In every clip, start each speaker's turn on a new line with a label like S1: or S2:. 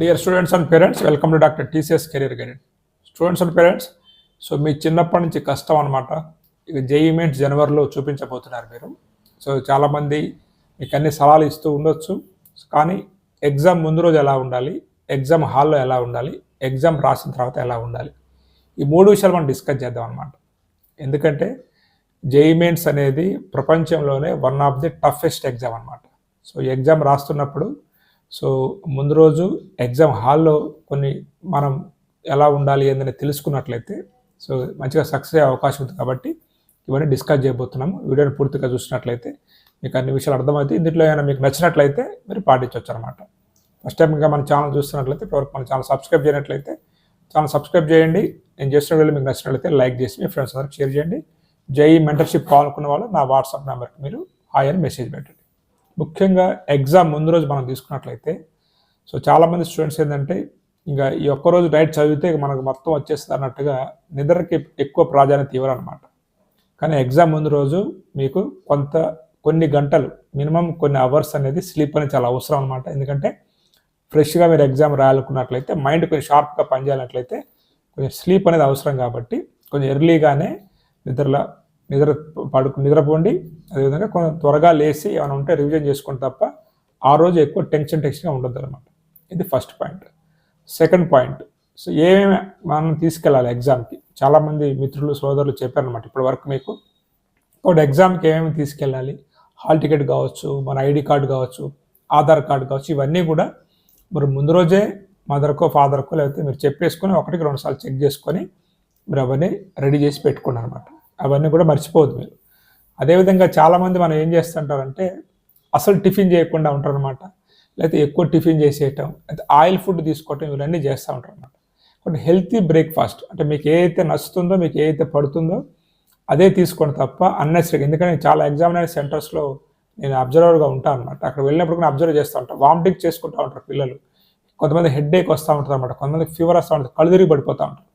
S1: Dear students and parents welcome to doctor TCS career guided students and parents so మీ చిన్నప్పటి నుంచి కష్టం అనమాట ఇక జేఈ మెయిన్స్ జనవరిలో చూపించబోతున్నారు మీరు. సో చాలామంది మీకు అన్ని సలహాలు ఇస్తూ ఉండొచ్చు. కానీ ఎగ్జామ్ ముందు రోజు ఎలా ఉండాలి? ఎగ్జామ్ హాల్లో ఎలా ఉండాలి? ఎగ్జామ్ రాసిన తర్వాత ఎలా ఉండాలి? ఈ మూడు విషయాలు మనం డిస్కస్ చేద్దాం అనమాట ఎందుకంటే జేఈ మెయిన్స్ అనేది ప్రపంచంలోనే one of the toughest exam అనమాట సో ఎగ్జామ్ రాస్తున్నప్పుడు సో ముందు రోజు ఎగ్జామ్ హాల్లో కొన్ని మనం ఎలా ఉండాలి ఏందని తెలుసుకున్నట్లయితే సో మంచిగా సక్సెస్ అయ్యే అవకాశం ఉంది కాబట్టి ఇవన్నీ డిస్కస్ చేయబోతున్నాము. వీడియోని పూర్తిగా చూసినట్లయితే మీకు అన్ని విషయాలు అర్థమవుతాయి. ఇందులో ఏమైనా మీకు నచ్చినట్లయితే మీరు పాటించవచ్చు అనమాట ఫస్ట్ టైం ఇంకా మన ఛానల్ చూస్తున్నట్లయితే ఇప్పటివరకు మన ఛానల్ సబ్స్క్రైబ్ చేయనట్లయితే ఛానల్ సబ్స్క్రైబ్ చేయండి. నేను చేసిన వీడియో మీకు నచ్చినట్లయితే లైక్ చేసి మీ ఫ్రెండ్స్ అందరికి షేర్ చేయండి. జై మెంటర్షిప్ కావాలనుకున్న వాళ్ళు నా వాట్సాప్ నెంబర్కి మీరు హాయ్ అని మెసేజ్ పెట్టండి. ముఖ్యంగా ఎగ్జామ్ ముందు రోజు మనం తీసుకున్నట్లయితే సో చాలామంది స్టూడెంట్స్ ఏంటంటే ఇంకా ఈ ఒక్కరోజు డైట్ చదివితే మనకు మొత్తం వచ్చేస్తుంది అన్నట్టుగా నిద్రకి ఎక్కువ ప్రాధాన్యత ఇవ్వరనమాట కానీ ఎగ్జామ్ ముందు రోజు మీకు కొంత కొన్ని గంటలు మినిమం కొన్ని అవర్స్ అనేది స్లీప్ అనేది చాలా అవసరం అనమాట ఎందుకంటే ఫ్రెష్గా మీరు ఎగ్జామ్ రాయాలనుకున్నట్లయితే మైండ్ కొంచెం షార్ప్గా పనిచేయాలన్నట్లయితే కొంచెం స్లీప్ అనేది అవసరం కాబట్టి కొంచెం ఎర్లీగానే నిద్రలో నిద్ర పడుకు నిద్రపోండి. అదేవిధంగా కొంచెం త్వరగా లేచి ఏమైనా ఉంటే రివిజన్ చేసుకోండి తప్ప ఆ రోజు ఎక్కువ టెన్షన్ టెన్షన్గా ఉండదు అనమాట ఇది first point. Second point. So ఏమేమి మనం తీసుకెళ్ళాలి ఎగ్జామ్కి? చాలామంది మిత్రులు సోదరులు చెప్పారనమాట ఇప్పటి వరకు మీకు. ఇప్పుడు ఎగ్జామ్కి ఏమేమి తీసుకెళ్ళాలి? హాల్ టికెట్ కావచ్చు మన ఐడి కార్డు కావచ్చు ఆధార్ కార్డు కావచ్చు ఇవన్నీ కూడా మరి ముందు రోజే మదర్కో ఫాదర్కో లేకపోతే మీరు చెప్పేసుకొని ఒకటికి రెండు సార్లు చెక్ చేసుకొని మీరు అవన్నీ రెడీ చేసి పెట్టుకున్నారు అనమాట అవన్నీ కూడా మర్చిపోవద్దు మీరు. అదేవిధంగా చాలామంది మనం ఏం చేస్తుంటారంటే అసలు టిఫిన్ చేయకుండా ఉంటారనమాట లేకపోతే ఎక్కువ టిఫిన్ చేసేయటం లేకపోతే ఆయిల్ ఫుడ్ తీసుకోవటం ఇవన్నీ చేస్తూ ఉంటారు అనమాట హెల్తీ బ్రేక్ఫాస్ట్ అంటే మీకు ఏదైతే నచ్చుతుందో మీకు ఏదైతే పడుతుందో అదే తీసుకోండి తప్ప అన్నెసరీ ఎందుకంటే నేను చాలా ఎగ్జామినేషన్ సెంటర్స్లో నేను అబ్జర్వర్గా ఉంటాను అనమాట అక్కడ వెళ్ళినప్పుడు కూడా అబ్జర్వ్ చేస్తూ ఉంటాను వామిటింగ్ చేసుకుంటూ ఉంటారు పిల్లలు. కొంతమంది హెడ్ ఏక్ వస్తూ ఉంటుంది అనమాట కొంతమంది ఫీవర్ వస్తూ ఉంటుంది. కళ్ళు తిరిగి పడిపోతూ ఉంటారు.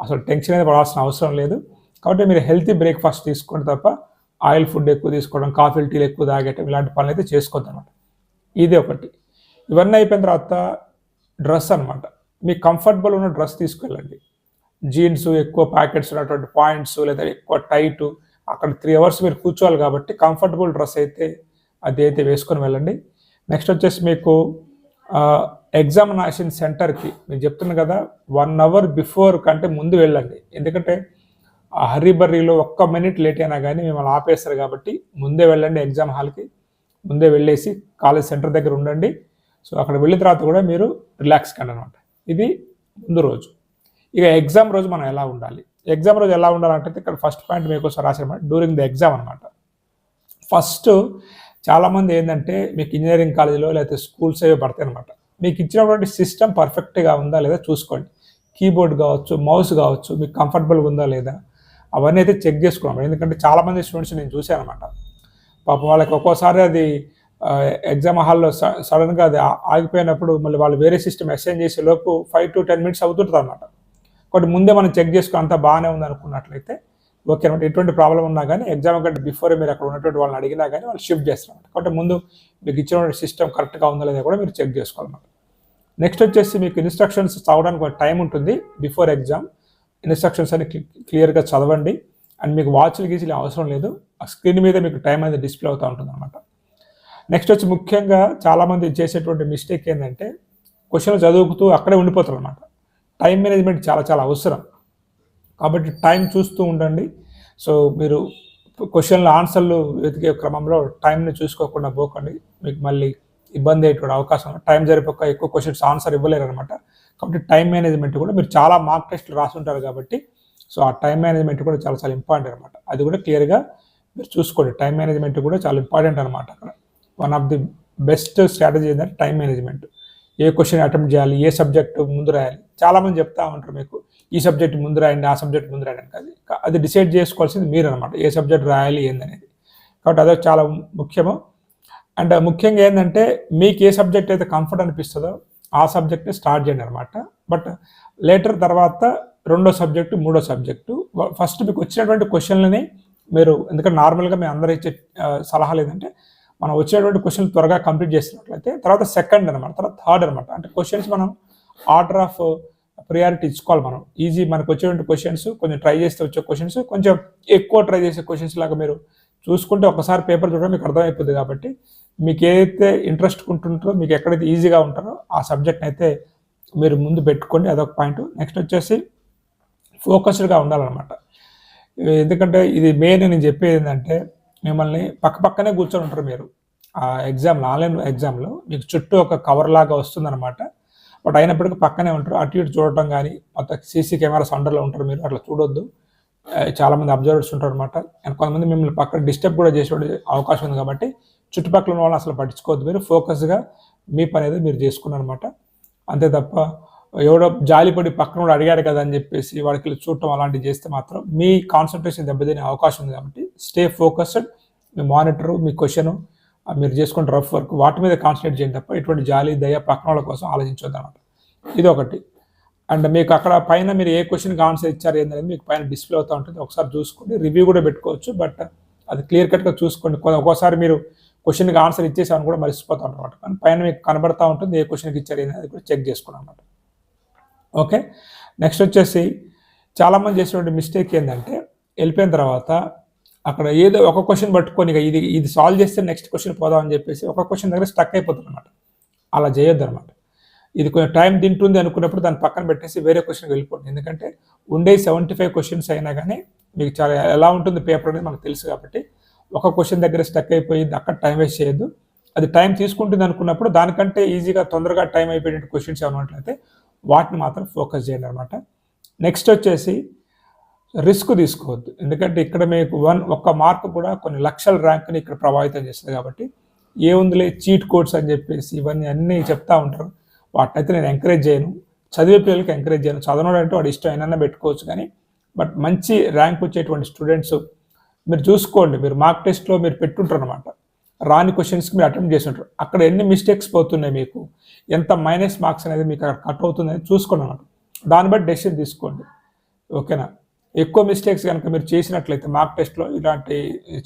S1: అసలు టెన్షన్ అనేది పడాల్సిన అవసరం లేదు. కాబట్టి మీరు హెల్తీ బ్రేక్ఫాస్ట్ తీసుకోండి తప్ప ఆయిల్ ఫుడ్ ఎక్కువ తీసుకోవడం కాఫీలు టీలు ఎక్కువ తాగటం ఇలాంటి పనులు అయితే చేసుకోవద్దు అనమాట ఇది ఒకటి. ఇవన్నీ అయిపోయిన తర్వాత డ్రెస్ అనమాట మీకు కంఫర్టబుల్ ఉన్న డ్రెస్ తీసుకెళ్ళండి. జీన్స్ ఎక్కువ ప్యాకెట్స్ ఉన్నటువంటి పాయింట్స్ లేదా ఎక్కువ టైట్ అక్కడ త్రీ అవర్స్ మీరు కూర్చోవాలి కాబట్టి కంఫర్టబుల్ డ్రెస్ అయితే అది అయితే వేసుకొని వెళ్ళండి. నెక్స్ట్ వచ్చేసి మీకు ఎగ్జామినేషన్ సెంటర్కి నేను చెప్తున్నాను కదా వన్ అవర్ బిఫోర్ కంటే ముందు వెళ్ళండి. ఎందుకంటే ఆ హరిబర్రీలో ఒక్క మినిట్ లేట్ అయినా కానీ మిమ్మల్ని ఆపేస్తారు కాబట్టి ముందే వెళ్ళండి ఎగ్జామ్ హాల్కి. ముందే వెళ్ళేసి కాలేజ్ సెంటర్ దగ్గర ఉండండి. సో అక్కడ వెళ్ళిన తర్వాత కూడా మీరు రిలాక్స్ కండి అనమాట ఇది ముందు రోజు. ఇక ఎగ్జామ్ రోజు మనం ఎలా ఉండాలి? ఎగ్జామ్ రోజు ఎలా ఉండాలంటే ఇక్కడ ఫస్ట్ పాయింట్ మీకోసం రాశారన్నమాట డ్యూరింగ్ ద ఎగ్జామ్ అనమాట ఫస్ట్ చాలామంది ఏంటంటే మీకు ఇంజనీరింగ్ కాలేజీలో లేకపోతే స్కూల్స్ ఏవి పడతాయి అనమాట మీకు ఇచ్చినటువంటి సిస్టమ్ పర్ఫెక్ట్గా ఉందా లేదా చూసుకోండి. కీబోర్డ్ కావచ్చు మౌస్ కావచ్చు మీకు కంఫర్టబుల్గా ఉందా లేదా? అవన్నీ అయితే చెక్ చేసుకున్నాం ఎందుకంటే చాలామంది స్టూడెంట్స్ నేను చూశాను అనమాట పాపం వాళ్ళకి ఒక్కోసారి అది ఎగ్జామ్ హాల్లో సడన్గా అది ఆగిపోయినప్పుడు మళ్ళీ వాళ్ళు వేరే సిస్టమ్ అసైన్ చేసే లోపు ఫైవ్ టు టెన్ మినిట్స్ అవుతుంటుంది అనమాట కాబట్టి ముందే మనం చెక్ చేసుకుని అంతా బాగానే ఉంది అనుకున్నట్లయితే ఓకే అనమాట ఎటువంటి ప్రాబ్లం ఉన్నా కానీ ఎగ్జామ్ కంటే బిఫోర్ మీరు అక్కడ ఉన్నటువంటి వాళ్ళని అడిగినా కానీ వాళ్ళు షిఫ్ట్ చేస్తారు అనమాట కాబట్టి ముందు మీకు ఇచ్చినటువంటి సిస్టమ్ కరెక్ట్గా ఉందా లేదా కూడా మీరు చెక్ చేసుకోవాలన్నమాట. నెక్స్ట్ వచ్చేసి మీకు ఇన్స్ట్రక్షన్స్ చదవడానికి ఒక టైం ఉంటుంది బిఫోర్ ఎగ్జామ్. ఇన్స్ట్రక్షన్స్ అని క్లియర్గా చదవండి. అండ్ మీకు వాచ్లు గీచులు అవసరం లేదు. ఆ స్క్రీన్ మీద మీకు టైం అనేది డిస్ప్లే అవుతూ ఉంటుంది అనమాట నెక్స్ట్ వచ్చి ముఖ్యంగా చాలామంది చేసేటువంటి మిస్టేక్ ఏంటంటే క్వశ్చన్లు చదువుకుతూ అక్కడే ఉండిపోతారు అనమాట టైం మేనేజ్మెంట్ చాలా చాలా అవసరం. కాబట్టి టైం చూస్తూ ఉండండి. సో మీరు క్వశ్చన్ల ఆన్సర్లు వెతికే క్రమంలో టైంని చూసుకోకుండా పోకండి. మీకు మళ్ళీ ఇబ్బంది అయ్యేటువంటి అవకాశం. టైం జరిపోక ఎక్కువ క్వశ్చన్స్ ఆన్సర్ ఇవ్వలేరు అనమాట కాబట్టి టైం మేనేజ్మెంట్ కూడా మీరు చాలా మార్క్ టెస్ట్లు రాసుంటారు కాబట్టి సో ఆ టైం మేనేజ్మెంట్ కూడా చాలా చాలా ఇంపార్టెంట్ అనమాట అది కూడా క్లియర్గా మీరు చూసుకోండి. టైం మేనేజ్మెంట్ కూడా చాలా ఇంపార్టెంట్ అనమాట అక్కడ. One of the best strategy ఏంటంటే టైం మేనేజ్మెంట్ ఏ క్వశ్చన్ అటెంప్ట్ చేయాలి ఏ సబ్జెక్ట్ ముందు రాయాలి. చాలామంది చెప్తా ఉంటారు మీకు ఈ సబ్జెక్ట్ ముందు రాయండి ఆ సబ్జెక్ట్ ముందు రాయండి అది అది డిసైడ్ చేసుకోవాల్సింది మీరు అనమాట ఏ సబ్జెక్ట్ రాయాలి ఏందనేది. కాబట్టి అదొక చాలా ముఖ్యము. అండ్ ముఖ్యంగా ఏంటంటే మీకు ఏ సబ్జెక్ట్ అయితే కంఫర్ట్ అనిపిస్తుందో ఆ సబ్జెక్ట్ని స్టార్ట్ చేయండి అనమాట బట్ లేటర్ తర్వాత రెండో సబ్జెక్టు మూడో సబ్జెక్టు ఫస్ట్ మీకు వచ్చినటువంటి క్వశ్చన్లని మీరు ఎందుకంటే నార్మల్గా మేము అందరూ ఇచ్చే సలహాలు ఏంటంటే మనం వచ్చేటువంటి క్వశ్చన్ త్వరగా కంప్లీట్ చేసినట్లయితే తర్వాత సెకండ్ అనమాట తర్వాత థర్డ్ అనమాట అంటే క్వశ్చన్స్ మనం ఆర్డర్ ఆఫ్ ప్రియారిటీ ఇచ్చుకోవాలి మనం. ఈజీ మనకు వచ్చేటువంటి క్వశ్చన్స్ కొంచెం ట్రై చేస్తే వచ్చే క్వశ్చన్స్ కొంచెం ఎక్కువ ట్రై చేసే క్వశ్చన్స్ లాగా మీరు చూసుకుంటే ఒకసారి పేపర్ చూడడం మీకు అర్థమైపోతుంది కాబట్టి మీకు ఏదైతే ఇంట్రెస్ట్ ఉంటుందో మీకు ఎక్కడైతే ఈజీగా ఉంటారో ఆ సబ్జెక్ట్ అయితే మీరు ముందు పెట్టుకోండి. అదొక పాయింట్. నెక్స్ట్ వచ్చేసి ఫోకస్డ్గా ఉండాలన్నమాట. ఎందుకంటే ఇది మెయిన్ నేను చెప్పేది ఏంటంటే మిమ్మల్ని పక్క పక్కనే కూర్చొని ఉంటారు మీరు. ఆ ఎగ్జామ్లో ఆన్లైన్ ఎగ్జామ్లో మీకు చుట్టూ ఒక కవర్ లాగా వస్తుందన్నమాట. బట్ అయినప్పటికీ పక్కనే ఉంటారు. అటు ఇటు చూడటం కానీ మొత్తం సీసీ కెమెరాస్ అండర్లో ఉంటారు మీరు. అట్లా చూడొద్దు. చాలామంది అబ్జర్వర్స్ ఉంటారు అనమాట అండ్ కొంతమంది మిమ్మల్ని పక్కన డిస్టర్బ్ కూడా చేసే అవకాశం ఉంది కాబట్టి చుట్టుపక్కల ఉన్న వాళ్ళని అసలు పట్టించుకోవద్దు. మీరు ఫోకస్గా మీ పని అనేది మీరు చేసుకున్నారనమాట అంతే తప్ప ఎవడో జాలిపడి పక్కన కూడా అడిగాడు కదా అని చెప్పేసి వాడికి చూడటం అలాంటివి చేస్తే మాత్రం మీ కాన్సన్ట్రేషన్ దెబ్బతినే అవకాశం ఉంది కాబట్టి స్టే ఫోకస్డ్ మీ మానిటరు మీ క్వశ్చను మీరు చేసుకున్న రఫ్ వర్క్ వాటి మీద కాన్సన్ట్రేట్ చేయండి తప్ప ఇటువంటి జాలి దయ పక్కన వాళ్ళ కోసం ఆలోచించొద్దు అనమాట ఇది ఒకటి. అండ్ మీకు అక్కడ పైన మీరు ఏ క్వశ్చన్కి ఆన్సర్ ఇచ్చారు ఏంటనేది మీకు పైన డిస్ప్లే అవుతూ ఉంటుంది. ఒకసారి చూసుకోండి. రివ్యూ కూడా పెట్టుకోవచ్చు బట్ అది క్లియర్ కట్గా చూసుకోండి. ఒక్కోసారి మీరు క్వశ్చన్కి ఆన్సర్ ఇచ్చేసామని కూడా మర్చిపోతాం అనమాట కానీ పైన మీకు కనబడతా ఉంటుంది ఏ క్వశ్చన్కి ఇచ్చారు ఏంటనేది కూడా చెక్ చేసుకోండి అనమాట ఓకే నెక్స్ట్ వచ్చేసి చాలామంది చేసినటువంటి మిస్టేక్ ఏంటంటే వెళ్ళిపోయిన తర్వాత అక్కడ ఏదో ఒక క్వశ్చన్ పట్టుకొని ఇక ఇది ఇది సాల్వ్ చేస్తే నెక్స్ట్ క్వశ్చన్ పోదాం అని చెప్పేసి ఒక క్వశ్చన్ దగ్గర స్టక్ అయిపోతుంది అనమాట అలా చేయొద్దు అనమాట ఇది కొంచెం టైం తింటుంది అనుకున్నప్పుడు దాన్ని పక్కన పెట్టేసి వేరే క్వశ్చన్కి వెళ్ళిపోండి. ఎందుకంటే ఉండే సెవెంటీ ఫైవ్ క్వశ్చన్స్ అయినా కానీ మీకు చాలా ఎలా ఉంటుంది పేపర్ అనేది మనకు తెలుసు కాబట్టి ఒక క్వశ్చన్ దగ్గర స్టక్ అయిపోయింది అక్కడ టైం వేస్ట్ చేయొద్దు. అది టైం తీసుకుంటుంది అనుకున్నప్పుడు దానికంటే ఈజీగా తొందరగా టైం అయిపోయిన క్వశ్చన్స్ ఏమన్నట్లయితే వాటిని మాత్రం ఫోకస్ చేయండి అనమాట నెక్స్ట్ వచ్చేసి రిస్క్ తీసుకోవద్దు. ఎందుకంటే ఇక్కడ మీకు వన్ ఒక్క మార్క్ కూడా కొన్ని లక్షల ర్యాంక్ని ఇక్కడ ప్రభావితం చేస్తుంది కాబట్టి ఏముందిలే చీట్ కోడ్స్ అని చెప్పేసి ఇవన్నీ అన్నీ చెప్తా ఉంటారు. వాటినైతే నేను ఎంకరేజ్ చేయను. చదివే పిల్లలకి ఎంకరేజ్ చేయను. చదవడం అంటే వాడు ఇష్టం అయినా పెట్టుకోవచ్చు కానీ బట్ మంచి ర్యాంక్ వచ్చేటువంటి స్టూడెంట్స్ మీరు చూసుకోండి. మీరు మార్క్ టెస్ట్లో మీరు పెట్టుంటారు అనమాట రాని క్వశ్చన్స్కి మీరు అటెంప్ట్ చేసి ఉంటారు అక్కడ ఎన్ని మిస్టేక్స్ పోతున్నాయి మీకు? ఎంత మైనస్ మార్క్స్ అనేది మీకు అక్కడ కట్ అవుతుంది అనేది చూసుకోండి అనమాట దాన్ని బట్టి డెసిషన్ తీసుకోండి. ఓకేనా ఎక్కువ మిస్టేక్స్ కనుక మీరు చేసినట్లయితే మార్క్ టెస్ట్లో ఇలాంటి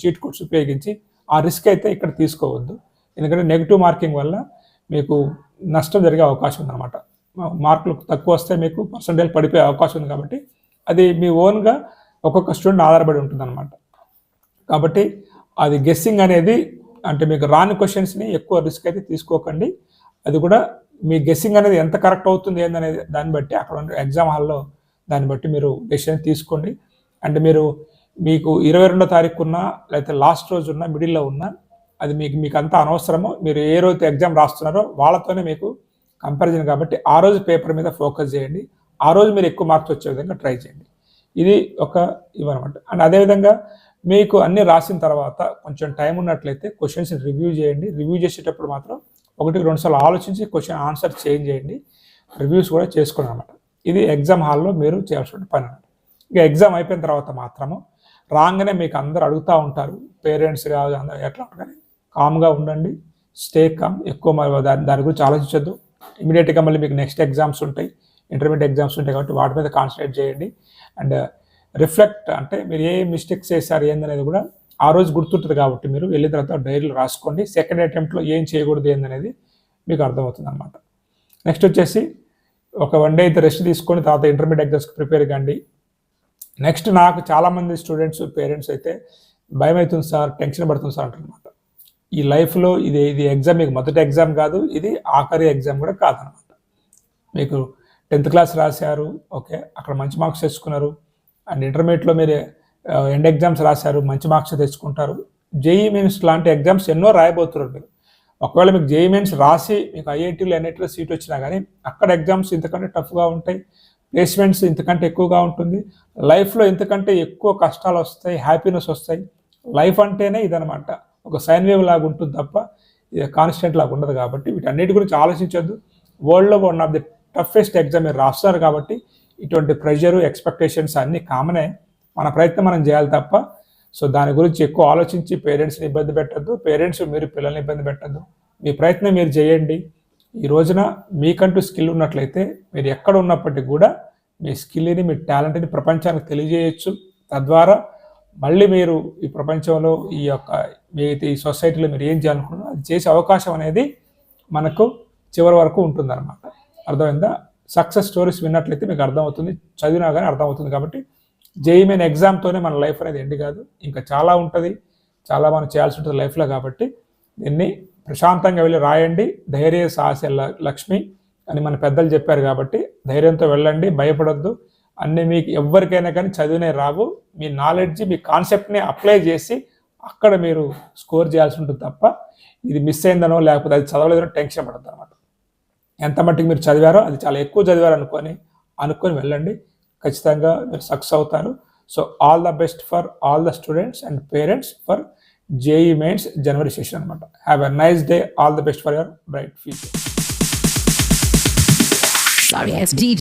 S1: చీట్ కోడ్స్ ఉపయోగించి ఆ రిస్క్ అయితే ఇక్కడ తీసుకోవద్దు. ఎందుకంటే నెగిటివ్ మార్కింగ్ వల్ల మీకు నష్టం జరిగే అవకాశం ఉందన్నమాట. మార్కులు తక్కువ వస్తే మీకు పర్సంటేజ్ పడిపోయే అవకాశం ఉంది కాబట్టి అది మీ ఓన్గా ఒక్కొక్క స్టూడెంట్ ఆధారపడి ఉంటుంది అనమాట కాబట్టి అది గెస్సింగ్ అనేది అంటే మీకు రాని క్వశ్చన్స్ని ఎక్కువ రిస్క్ అయితే తీసుకోకండి. అది కూడా మీ గెస్సింగ్ అనేది ఎంత కరెక్ట్ అవుతుంది ఏందనేది దాన్ని బట్టి అక్కడ ఎగ్జామ్ హాల్లో దాన్ని బట్టి మీరు డెసిషన్ తీసుకోండి. అంటే మీరు మీకు ఇరవై రెండో తారీఖు ఉన్నా లేకపోతే లాస్ట్ రోజు ఉన్న మిడిల్లో ఉన్నా అది మీకు మీకు అంతా అనవసరము. మీరు ఏ రోజు ఎగ్జామ్ రాస్తున్నారో వాళ్ళతోనే మీకు కంపారిజన్ కాబట్టి ఆ రోజు పేపర్ మీద ఫోకస్ చేయండి. ఆ రోజు మీరు ఎక్కువ మార్క్స్ వచ్చే విధంగా ట్రై చేయండి. ఇది ఒక ఇవన్నమాట. అండ్ అదేవిధంగా మీకు అన్ని రాసిన తర్వాత కొంచెం టైం ఉన్నట్లయితే క్వశ్చన్స్ని రివ్యూ చేయండి. రివ్యూ చేసేటప్పుడు మాత్రం ఒకటి రెండుసార్లు ఆలోచించి క్వశ్చన్ ఆన్సర్ చేంజ్ చేయండి. రివ్యూస్ కూడా చేసుకోండి అనమాట ఇది ఎగ్జామ్ హాల్లో మీరు చేయాల్సిన పని అనమాట ఇక ఎగ్జామ్ అయిపోయిన తర్వాత మాత్రము రాగానే మీకు అందరూ అడుగుతూ ఉంటారు. పేరెంట్స్ కాదు అందరూ ఎట్లా కానీ కామ్గా ఉండండి. స్టే కామ్ ఎక్కువ దాని దాని గురించి ఆలోచించద్దు. ఇమీడియట్గా మళ్ళీ మీకు నెక్స్ట్ ఎగ్జామ్స్ ఉంటాయి. ఇంటర్మీడియట్ ఎగ్జామ్స్ ఉంటాయి కాబట్టి వాటి మీద కాన్సన్ట్రేట్ చేయండి. అండ్ రిఫ్లెక్ట్ అంటే మీరు ఏ మిస్టేక్స్ చేశారు ఏందనేది కూడా ఆ రోజు గుర్తుంటుంది కాబట్టి మీరు వెళ్ళిన తర్వాత డైరీలో రాసుకోండి. సెకండ్ అటెంప్ట్లో ఏం చేయకూడదు ఏందనేది మీకు అర్థమవుతుంది అనమాట నెక్స్ట్ వచ్చేసి ఒక వన్ డే అయితే రెస్ట్ తీసుకొని తర్వాత ఇంటర్మీడియట్ ఎగ్జామ్స్కి ప్రిపేర్ కండి. నెక్స్ట్ నాకు చాలామంది స్టూడెంట్స్ పేరెంట్స్ అయితే భయం అవుతుంది సార్ టెన్షన్ పడుతుంది సార్ అంటారనమాట ఈ లైఫ్లో ఇది ఇది ఎగ్జామ్ మీకు మొదటి ఎగ్జామ్ కాదు ఇది ఆఖరి ఎగ్జామ్ కూడా కాదనమాట. మీకు టెన్త్ క్లాస్ రాశారు ఓకే అక్కడ మంచి మార్క్స్ తెచ్చుకున్నారు అండ్ ఇంటర్మీడియట్లో మీరు ఎండ్ ఎగ్జామ్స్ రాశారు మంచి మార్క్స్ తెచ్చుకుంటారు. జేఈ మీన్స్ లాంటి ఎగ్జామ్స్ ఎన్నో రాయబోతున్నారు మీరు. ఒకవేళ మీకు జేఈ మీన్స్ రాసి మీకు ఐఐటీలు ఎన్ఐటీలో సీట్ వచ్చినా కానీ అక్కడ ఎగ్జామ్స్ ఇంతకంటే టఫ్గా ఉంటాయి ప్లేస్మెంట్స్ ఇంతకంటే ఎక్కువగా ఉంటుంది లైఫ్లో ఇంతకంటే ఎక్కువ కష్టాలు వస్తాయి హ్యాపీనెస్ వస్తాయి. లైఫ్ అంటేనే ఇదనమాట. ఒక సైన్ వేవ్ లాగా ఉంటుంది తప్ప ఇది కాన్స్టెంట్ లాగా ఉండదు కాబట్టి వీటన్నిటి గురించి ఆలోచించొద్దు. వరల్డ్లో one of the toughest exam మీరు రాస్తున్నారు కాబట్టి ఇటువంటి ప్రెషరు ఎక్స్పెక్టేషన్స్ అన్నీ కామనే మన ప్రయత్నం మనం చేయాలి తప్ప. సో దాని గురించి ఎక్కువ ఆలోచించి పేరెంట్స్ని ఇబ్బంది పెట్టద్దు. పేరెంట్స్ మీరు పిల్లల్ని ఇబ్బంది పెట్టద్దు. మీ ప్రయత్నం మీరు చేయండి. ఈ రోజున మీకంటూ స్కిల్ ఉన్నట్లయితే మీరు ఎక్కడ ఉన్నప్పటికీ కూడా మీ స్కిల్ని మీ టాలెంట్ని ప్రపంచానికి తెలియజేయచ్చు. తద్వారా మళ్ళీ మీరు ఈ ప్రపంచంలో ఈ యొక్క మీ ఈ సొసైటీలో మీరు ఏం చేయాలనుకున్నారో అది చేసే అవకాశం అనేది మనకు చివరి వరకు ఉంటుందన్నమాట. అర్థమైందా? సక్సెస్ స్టోరీస్ విన్నట్లయితే మీకు అర్థమవుతుంది చదివినా కానీ అర్థమవుతుంది కాబట్టి జేఈ ఎగ్జామ్తోనే మన లైఫ్ అనేది ఎండ్ కాదు. ఇంకా చాలా ఉంటుంది చాలా మనం చేయాల్సి ఉంటుంది లైఫ్లో కాబట్టి దీన్ని ప్రశాంతంగా వెళ్ళి రాయండి. ధైర్య సాహస ల- లక్ష్మి అని మన పెద్దలు చెప్పారు కాబట్టి ధైర్యంతో వెళ్ళండి భయపడొద్దు. అన్నీ మీకు ఎవరికైనా కానీ చదివినే రావు. మీ నాలెడ్జ్ మీ కాన్సెప్ట్ని అప్లై చేసి అక్కడ మీరు స్కోర్ చేయాల్సి ఉంటుంది తప్ప ఇది మిస్ అయిందనో లేకపోతే అది చదవలేదనో టెన్షన్ పడద్దు అనమాట ఎంత మట్టుకు మీరు చదివారో అది చాలా ఎక్కువ చదివారు అనుకొని అనుకొని వెళ్ళండి. ఖచ్చితంగా మీరు సక్సెస్ అవుతారు. So all the best for all the students and parents for JEE Mains January session అనమాట have a nice day all the best for your bright future